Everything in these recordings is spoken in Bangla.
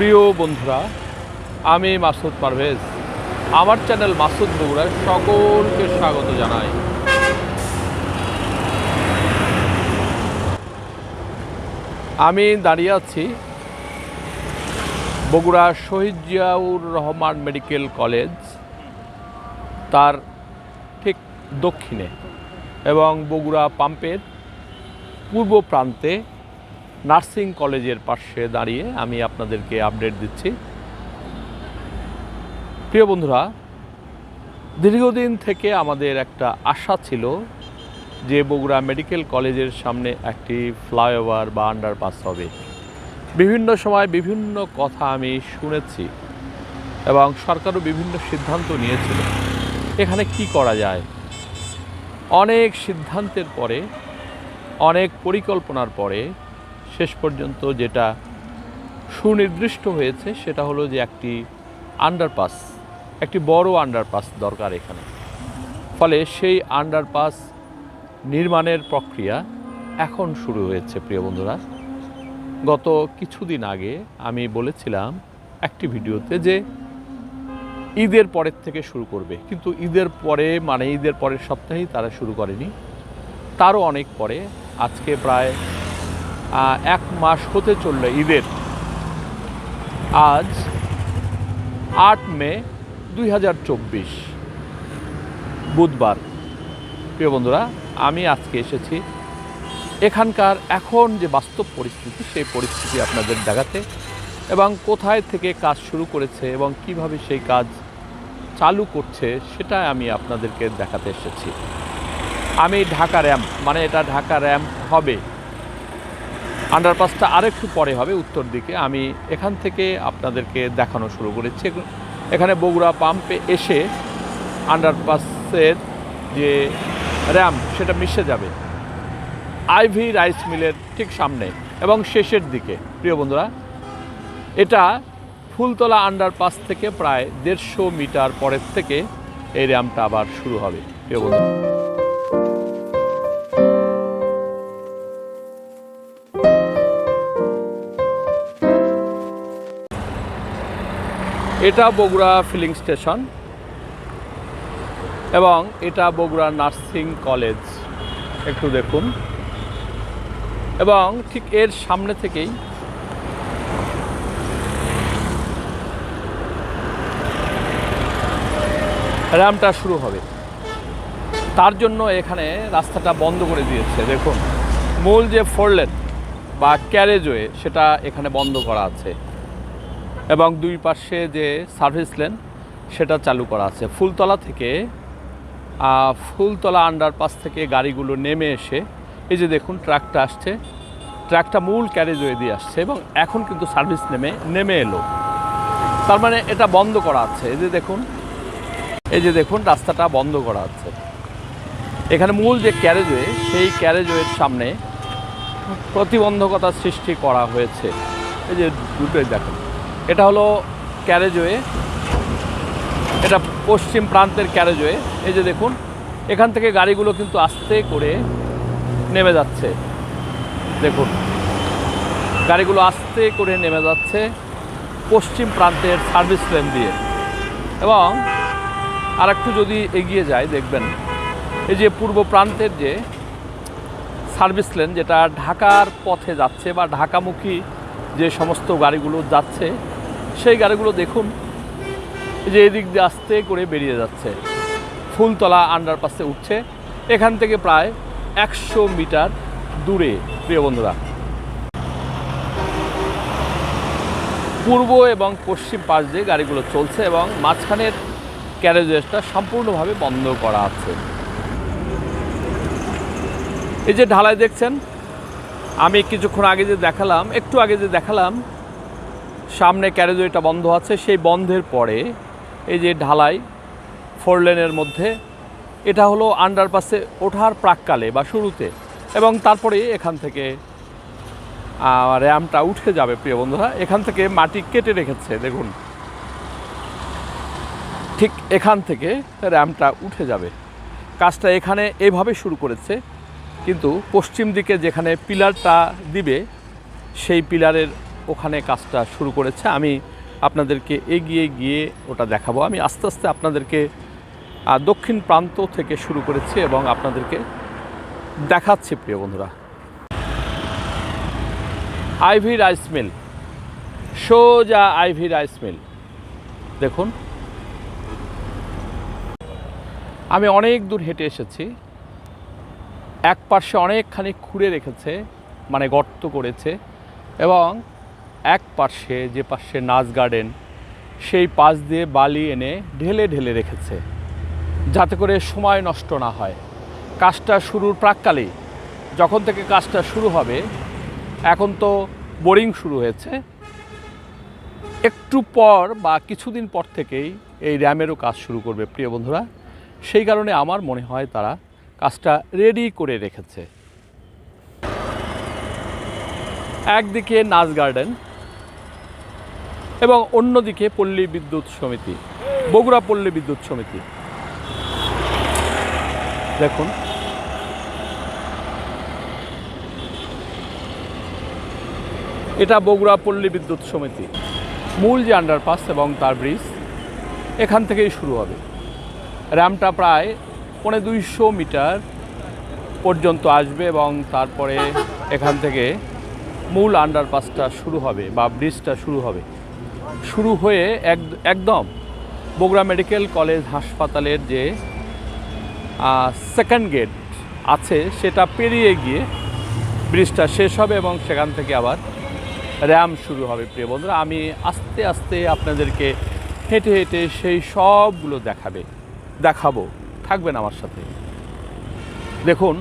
প্রিয় বন্ধুরা, আমি মাসুদ পারভেজ। আমার চ্যানেল মাসুদ বগুড়ায় সকলকে স্বাগত জানাই। আমি দাঁড়িয়ে আছি বগুড়া শহীদ জিয়াউর রহমান মেডিকেল কলেজ, তার ঠিক দক্ষিণে এবং বগুড়া পাম্পের পূর্ব প্রান্তে নার্সিং কলেজের পাশে দাঁড়িয়ে আমি আপনাদেরকে আপডেট দিচ্ছি। প্রিয় বন্ধুরা, দীর্ঘদিন থেকে আমাদের একটা আশা ছিল যে বগুড়া মেডিকেল কলেজের সামনে একটি ফ্লাইওভার বা আন্ডারপাস হবে। বিভিন্ন সময় বিভিন্ন কথা আমি শুনেছি এবং সরকারও বিভিন্ন সিদ্ধান্ত নিয়েছিল। এখানে কি করা যায়? অনেক সিদ্ধান্তের পরে, অনেক পরিকল্পনার পরে শেষ পর্যন্ত যেটা সুনির্দিষ্ট হয়েছে সেটা হলো যে একটি আন্ডারপাস একটি বড় আন্ডারপাস দরকার এখানে। ফলে সেই আন্ডারপাস নির্মাণের প্রক্রিয়া এখন শুরু হয়েছে, প্রিয় বন্ধুরা। গত কিছুদিন আগে আমি বলেছিলাম একটি ভিডিওতে যে ঈদের পরের থেকে শুরু করবে। কিন্তু ঈদের পরে মানে ঈদের পরের সপ্তাহেই তারা শুরু করেনি। তারও অনেক পরে, আজকে প্রায় এক মাস হতে চলল ঈদের। আজ আট মে দুই হাজার চব্বিশ, বুধবার। প্রিয় বন্ধুরা, আমি আজকে এসেছি এখানকার এখন যে বাস্তব পরিস্থিতি, সেই পরিস্থিতি আপনাদের দেখাতে এবং কোথায় থেকে কাজ শুরু করেছে এবং কীভাবে সেই কাজ চালু করছে সেটা আমি আপনাদেরকে দেখাতে এসেছি। আমি ঢাকা র্যাম্প মানে এটা ঢাকা র্যাম্প হবে। আন্ডারপাসটা আরেকটু পরে হবে উত্তর দিকে। আমি এখান থেকে আপনাদেরকে দেখানো শুরু করেছি। এখানে বগুড়া পাম্পে এসে আন্ডারপাসের যে র্যাম, সেটা মিশে যাবে। আইভি রাইস মিলের ঠিক সামনে এবং শেষের দিকে। প্রিয় বন্ধুরা, এটা ফুলতলা আন্ডারপাস থেকে প্রায় দেড়শো মিটার পরের থেকে এই র্যামটা আবার শুরু হবে। প্রিয় বন্ধুরা এটা বগুড়া ফিলিং স্টেশন এবং এটা বগুড়া নার্সিং কলেজ একটু দেখুন। এবং ঠিক এর সামনে থেকেই র্যামটা শুরু হবে। তার জন্য এখানে রাস্তাটা বন্ধ করে দিয়েছে। দেখুন, মূল যে ফোর লেন বা ক্যারেজওয়ে সেটা এখানে বন্ধ করা আছে। এবং দুই পাশে যে সার্ভিস লেন সেটা চালু করা আছে। ফুলতলা থেকে ফুলতলা আন্ডারপাস থেকে গাড়িগুলো নেমে এসে, এই যে দেখুন, ট্রাকটা আসছে। ট্রাকটা মূল ক্যারেজওয়ে দিয়ে আসছে এবং এখন কিন্তু সার্ভিস নেমে নেমে এলো। তার মানে এটা বন্ধ করা আছে। এই যে দেখুন, এই যে দেখুন, রাস্তাটা বন্ধ করা আছে। এখানে মূল যে ক্যারেজওয়ে সেই ক্যারেজওয়ের সামনে প্রতিবন্ধকতা সৃষ্টি করা হয়েছে। এই যে দুটোই দেখেন। এটা হলো ক্যারেজওয়ে এটা পশ্চিম প্রান্তের ক্যারেজওয়ে এই যে দেখুন, এখান থেকে গাড়িগুলো কিন্তু আস্তে করে নেমে যাচ্ছে। দেখুন, গাড়িগুলো আস্তে করে নেমে যাচ্ছে পশ্চিম প্রান্তের সার্ভিস লেন দিয়ে। এবং আর একটু যদি এগিয়ে যায় দেখবেন, এই যে পূর্ব প্রান্তের যে সার্ভিস লেন যেটা ঢাকার পথে যাচ্ছে বা ঢাকামুখী যে সমস্ত গাড়িগুলো যাচ্ছে সেই গাড়িগুলো দেখুন। যে এদিক দিয়ে আস্তে করে বেরিয়ে যাচ্ছে। ফুলতলা আন্ডারপাসে উঠছে। এখান থেকে প্রায় একশো মিটার দূরে, প্রিয় বন্ধুরা। পূর্ব এবং পশ্চিম পাশ দিয়ে গাড়িগুলো চলছে এবং মাঝখানের ক্যারেজেসটা সম্পূর্ণভাবে বন্ধ করা আছে। এই যে ঢালাই দেখছেন, আমি কিছুক্ষণ আগে যে দেখালাম, একটু আগে যে দেখালাম সামনে ক্যারেজওয়েটা বন্ধ আছে, সেই বন্ধের পরে এই যে ঢালাই ফোর লেনের মধ্যে, এটা হলো আন্ডারপাসে ওঠার প্রাককালে বা শুরুতে এবং তারপরে এখান থেকে র্যামটা উঠে যাবে প্রিয় বন্ধুরা। এখান থেকে মাটি কেটে রেখেছে, দেখুন। ঠিক এখান থেকে র্যামটা উঠে যাবে। কাজটা এখানে এভাবে শুরু করেছে, কিন্তু পশ্চিম দিকে যেখানে পিলারটা দিবে, সেই পিলারের ওখানে কাজটা শুরু করেছে। আমি আপনাদেরকে এগিয়ে গিয়ে ওটা দেখাবো। আমি আস্তে আস্তে আপনাদেরকে দক্ষিণ প্রান্ত থেকে শুরু করেছি এবং আপনাদেরকে দেখাচ্ছি, প্রিয় বন্ধুরা। আইভি রাইস মিল, সোজা আইভি রাইস মিল। দেখুন। আমি অনেক দূর হেঁটে এসেছি। এক পার্শ্বে অনেকখানি খুঁড়ে রেখেছে মানে গর্ত করেছে এবং এক পার্শ্বে যে পার্শ্বে নাচ গার্ডেন, সেই পাশ দিয়ে বালি এনে ঢেলে ঢেলে রেখেছে, যাতে করে সময় নষ্ট না হয়। কাজটা শুরুর প্রাককালেই, যখন থেকে কাজটা শুরু হবে, এখন তো বোরিং শুরু হয়েছে। একটু পর বা কিছুদিন পর থেকেই এই র্যামেরও কাজ শুরু করবে, প্রিয় বন্ধুরা। সেই কারণে আমার মনে হয় তারা কাজটা রেডি করে রেখেছে। একদিকে নাচ গার্ডেন এবং অন্যদিকে পল্লী বিদ্যুৎ সমিতি, বগুড়া পল্লী বিদ্যুৎ সমিতি। দেখুন। এটা বগুড়া পল্লী বিদ্যুৎ সমিতি। মূল যে আন্ডারপাস এবং তার ব্রিজ এখান থেকেই শুরু হবে। র্যামটা প্রায় পৌনে দুইশো মিটার পর্যন্ত আসবে এবং তারপরে এখান থেকে মূল আন্ডারপাসটা শুরু হবে বা ব্রিজটা শুরু হবে। শুরু হয়ে এক একদম বগুড়া মেডিকেল কলেজ হাসপাতালের যে সেকেন্ড গেট আছে, সেটা পেরিয়ে গিয়ে ব্রিজটা শেষ হবে এবং সেখান থেকে আবার র্যাম শুরু হবে। প্রিয় বন্ধুরা, আমি আস্তে আস্তে আপনাদেরকে হেঁটে হেঁটে সেই সবগুলো দেখাবে, দেখাবো। থাকবেন আমার সাথে। দেখুন,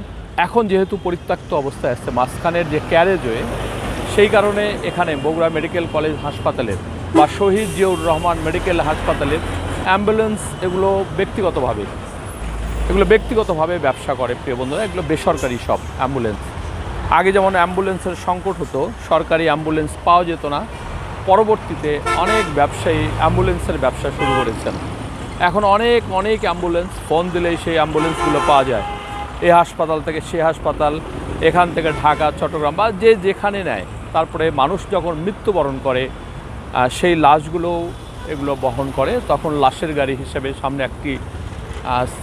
এখন যেহেতু পরিত্যক্ত অবস্থায় আসছে মাঝখানের যে ক্যারেজওয়ে সেই কারণে এখানে বগুড়া মেডিকেল কলেজ হাসপাতালের বা শহীদ জিয়াউর রহমান মেডিকেল হাসপাতালের অ্যাম্বুলেন্স এগুলো ব্যক্তিগতভাবে এগুলো ব্যক্তিগতভাবে ব্যবসা করে, প্রিয় বন্ধুরা, এগুলো বেসরকারি সব অ্যাম্বুলেন্স। আগে যেমন অ্যাম্বুলেন্সের সংকট হতো, সরকারি অ্যাম্বুলেন্স পাওয়া যেত না, পরবর্তীতে অনেক ব্যবসায়ী অ্যাম্বুলেন্সের ব্যবসা শুরু করেছেন। এখন অনেক অনেক অ্যাম্বুলেন্স, ফোন দিলেই সেই অ্যাম্বুলেন্সগুলো পাওয়া যায়। এই হাসপাতাল থেকে সে হাসপাতাল, এখান থেকে ঢাকা, চট্টগ্রাম বা যে যেখানে নেয়, তারপরে মানুষ যখন মৃত্যুবরণ করে সেই লাশগুলো এগুলো বহন করে, তখন লাশের গাড়ি হিসেবে সামনে একটি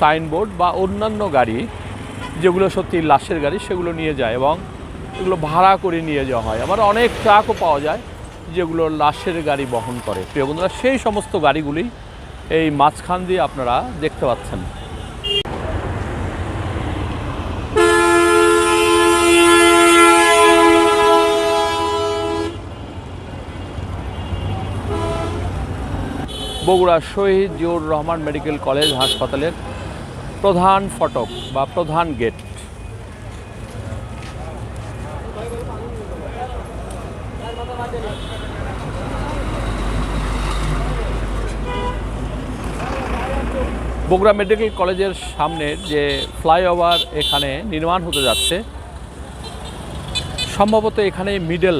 সাইনবোর্ড বা অন্যান্য গাড়ি, যেগুলো সত্যি লাশের গাড়ি, সেগুলো নিয়ে যায় এবং এগুলো ভাড়া করে নিয়ে যাওয়া হয়। আবার অনেক ট্রাকও পাওয়া যায় যেগুলো লাশের গাড়ি বহন করে। প্রিয় বন্ধুরা, সেই সমস্ত গাড়িগুলি এই মাঝখান দিয়ে আপনারা দেখতে পাচ্ছেন। বগুড়া শহীদ জিয়ুর রহমান মেডিকেল কলেজ হাসপাতালের প্রধান ফটক বা প্রধান গেট। বগুড়া মেডিকেল কলেজের সামনের যে ফ্লাইওভার এখানে নির্মাণ হতে যাচ্ছে, সম্ভবত এখানে মিডল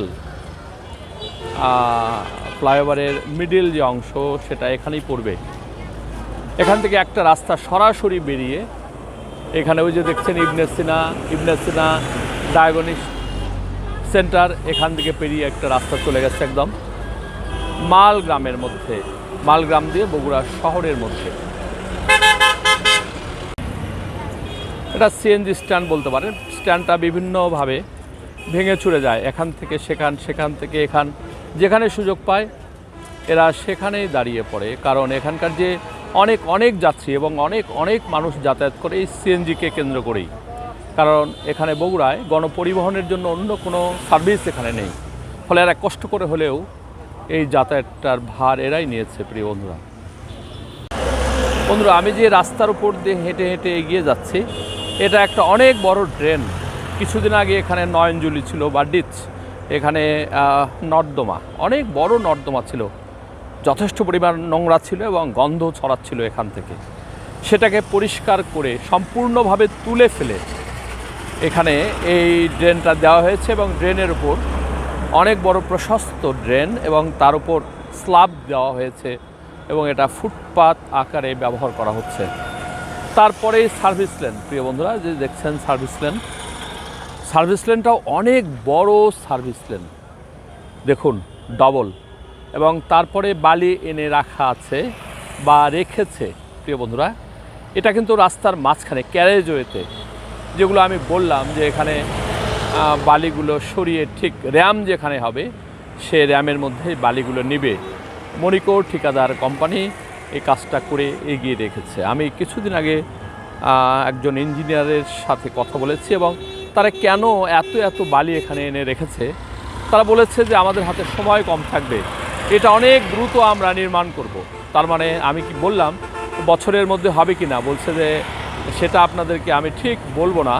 ফ্লাইওভারের মিডিল যে অংশ, সেটা এখানেই পড়বে। এখান থেকে একটা রাস্তা সরাসরি বেরিয়ে, এখানে ওই যে দেখছেন ইবনে সিনা ইবনে সিনা ডায়াগনিস সেন্টার, এখান থেকে পেরিয়ে একটা রাস্তা চলে গেছে একদম মাল গ্রামের মধ্যে মালগ্রাম দিয়ে বগুড়া শহরের মধ্যে। এটা সিএনজি স্ট্যান্ড বলতে পারেন। স্ট্যান্ডটা বিভিন্নভাবে ভেঙে চুরে যায়। এখান থেকে সেখান সেখান থেকে এখান। যেখানে সুযোগ পায়, এরা সেখানেই দাঁড়িয়ে পড়ে। কারণ এখানকার যে অনেক অনেক যাত্রী এবং অনেক অনেক মানুষ যাতায়াত করে এই সিএনজিকে কেন্দ্র করেই। কারণ এখানে বগুড়ায় গণপরিবহনের জন্য অন্য কোনো সার্ভিস এখানে নেই। ফলে এরা কষ্ট করে হলেও এই যাতায়াতটার ভার এরাই নিয়েছে, প্রিয় বন্ধুরা। বন্ধুরা, আমি যে রাস্তার উপর দিয়ে হেঁটে হেঁটে এগিয়ে যাচ্ছি, এটা একটা অনেক বড় ড্রেন। কিছুদিন আগে এখানে নয়নজুলি ছিল বা ডিচ। এখানে নর্দমা, অনেক বড় নর্দমা ছিল। যথেষ্ট পরিমাণ নোংরা ছিল এবং গন্ধ ছড়াচ্ছিল এখান থেকে। সেটাকে পরিষ্কার করে সম্পূর্ণভাবে তুলে ফেলে এখানে এই ড্রেনটা দেওয়া হয়েছে এবং ড্রেনের উপর অনেক বড় প্রশস্ত ড্রেন এবং তার উপর স্ল্যাব দেওয়া হয়েছে এবং এটা ফুটপাত আকারে ব্যবহার করা হচ্ছে। তারপরেই সার্ভিস লেন। প্রিয় বন্ধুরা, যে দেখছেন সার্ভিস লেন সার্ভিস লেনটাও অনেক বড় সার্ভিস লেন। দেখুন ডবল এবং তারপরে বালি এনে রাখা আছে বা রেখেছে, প্রিয় বন্ধুরা। এটা কিন্তু রাস্তার মাঝখানে ক্যারেজওয়েতে যেগুলো আমি বললাম যে এখানে বালিগুলো সরিয়ে ঠিক র্যাম যেখানে হবে, সে র্যামের মধ্যেই বালিগুলো নিবে। মণিকোর ঠিকাদার কোম্পানি এই কাজটা করে এগিয়ে রেখেছে। আমি কিছুদিন আগে একজন ইঞ্জিনিয়ারের সাথে কথা বলেছি এবং তারা কেন এত এত বালি এখানে এনে রেখেছে? তারা বলেছে যে আমাদের হাতে সময় কম থাকবে। এটা অনেক দ্রুত আমরা নির্মাণ করব। তার মানে আমি কি বললাম, বছরের মধ্যে হবে কি না বলছে যে সেটা আপনাদেরকে আমি ঠিক বলব না।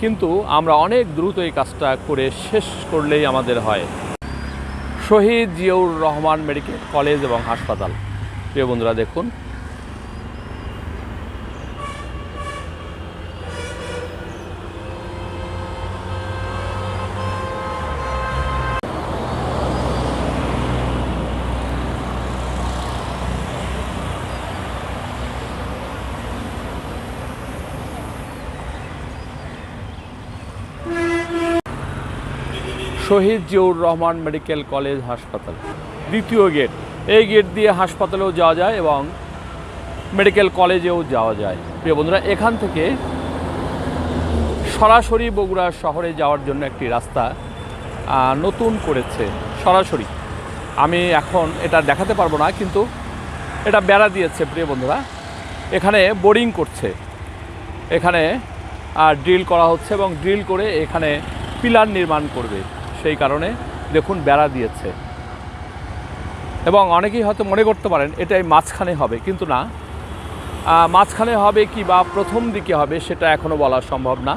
কিন্তু আমরা অনেক দ্রুত এই কাজটা করে শেষ করলেই আমাদের হয়। শহীদ জিয়াউর রহমান মেডিকেল কলেজ এবং হাসপাতাল। প্রিয় বন্ধুরা, দেখুন শহীদ জিয়াউর রহমান মেডিকেল কলেজ হাসপাতাল। দ্বিতীয় গেট। এই গেট দিয়ে হাসপাতালেও যাওয়া যায় এবং মেডিকেল কলেজেও যাওয়া যায়। প্রিয় বন্ধুরা, এখান থেকে সরাসরি বগুড়া শহরে যাওয়ার জন্য একটি রাস্তা নতুন করেছে। সরাসরি। আমি এখন এটা দেখাতে পারব না, কিন্তু এটা বেড়া দিয়েছে, প্রিয় বন্ধুরা। এখানে বোরিং করছে। এখানে ড্রিল করা হচ্ছে এবং ড্রিল করে এখানে পিলার নির্মাণ করবে। সেই কারণে দেখুন বেড়া দিয়েছে। এবং অনেকেই হয়তো মনে করতে পারেন, এটাই মাঝখানে হবে, কিন্তু না। মাঝখানে হবে কি বা প্রথম দিকে হবে সেটা এখনও বলা সম্ভব না।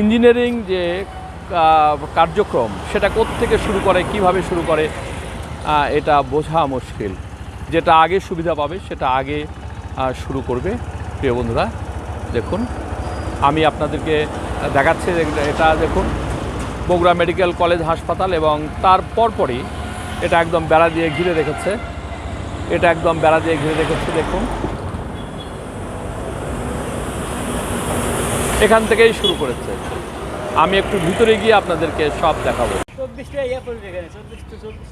ইঞ্জিনিয়ারিং যে কার্যক্রম, সেটা থেকে শুরু করে, কীভাবে শুরু করে এটা বোঝা মুশকিল। যেটা আগে সুবিধা পাবে, সেটা আগে শুরু করবে। প্রিয় বন্ধুরা, দেখুন, আমি আপনাদেরকে দেখাচ্ছি, এটা দেখুন। বগুড়া মেডিকেল কলেজ হাসপাতাল এবং তার পরপরই এটা একদম বেড়া দিয়ে ঘিরে রেখেছে। এটা একদম বেড়া দিয়ে ঘিরে রেখেছে দেখুন। এখান থেকেই শুরু করেছে। আমি একটু ভিতরে গিয়ে আপনাদেরকে সব দেখাবো। ইয়ে পড়বে এখানে চব্বিশ তো চব্বিশ।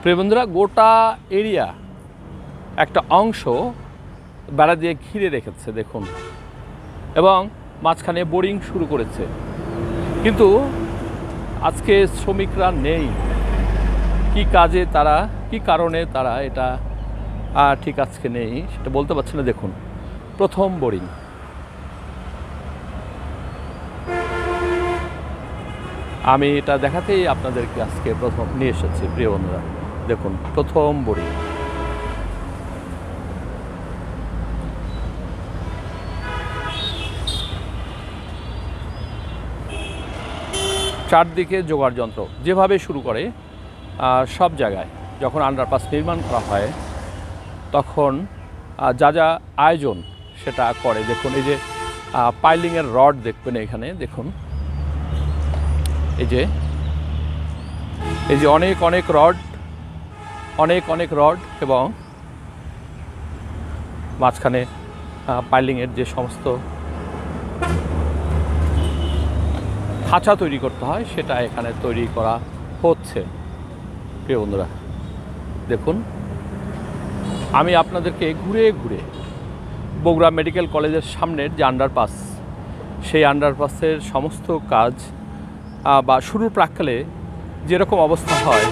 প্রিয় বন্ধুরা গোটা এরিয়া একটা অংশ বেড়া দিয়ে ঘিরে রেখেছে দেখুন। এবং মাঝখানে বোরিং শুরু করেছে। কিন্তু আজকে শ্রমিকরা নেই। কি কাজে তারা, কি কারণে তারা এটা ঠিক আজকে নেই, সেটা বলতে পারছি না, দেখুন। প্রথম বোরিং। আমি এটা দেখাতেই আপনাদেরকে আজকে প্রথম, নিয়ে এসেছি, প্রিয় বন্ধুরা। দেখুন, প্রথম বোরিং। চারদিকে জোগাড় যন্ত্র যেভাবে শুরু করে সব জায়গায় যখন আন্ডারপাস নির্মাণ করা হয়, তখন যা যা আয়োজন সেটা করে। দেখুন, এই যে পাইলিংয়ের রড দেখবেন এখানে, দেখুন। এই যে এই যে অনেক অনেক রড, অনেক অনেক রড এবং মাঝখানে পাইলিংয়ের যে সমস্ত খাঁচা তৈরি করতে হয়, সেটা এখানে তৈরি করা হচ্ছে। প্রিয় বন্ধুরা, দেখুন, আমি আপনাদেরকে ঘুরে ঘুরে বগুড়া মেডিকেল কলেজের সামনের যে আন্ডারপাস, সেই আন্ডারপাসের সমস্ত কাজ বা শুরুর প্রাককালে যেরকম অবস্থা হয়,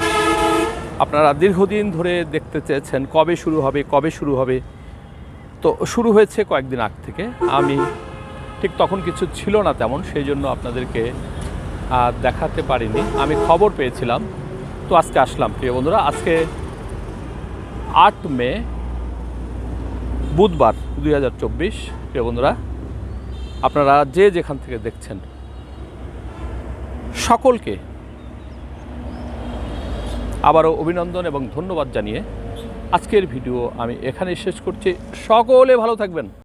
আপনারা দীর্ঘদিন ধরে দেখতে চেয়েছেন কবে শুরু হবে, কবে শুরু হবে। তো শুরু হয়েছে কয়েকদিন আগ থেকে। আমি ঠিক তখন কিছু ছিল না তেমন, সেই জন্য আপনাদেরকে দেখাতে পারিনি। আমি খবর পেয়েছিলাম। তো আজকে আসলাম, প্রিয় বন্ধুরা। আজকে আট মে, বুধবার দুই হাজার চব্বিশ, প্রিয় বন্ধুরা। আপনারা যে যেখান থেকে দেখছেন, সকলকে আবারও অভিনন্দন এবং ধন্যবাদ জানিয়ে আজকের ভিডিও আমি এখানে শেষ করছি। সকলে ভালো থাকবেন।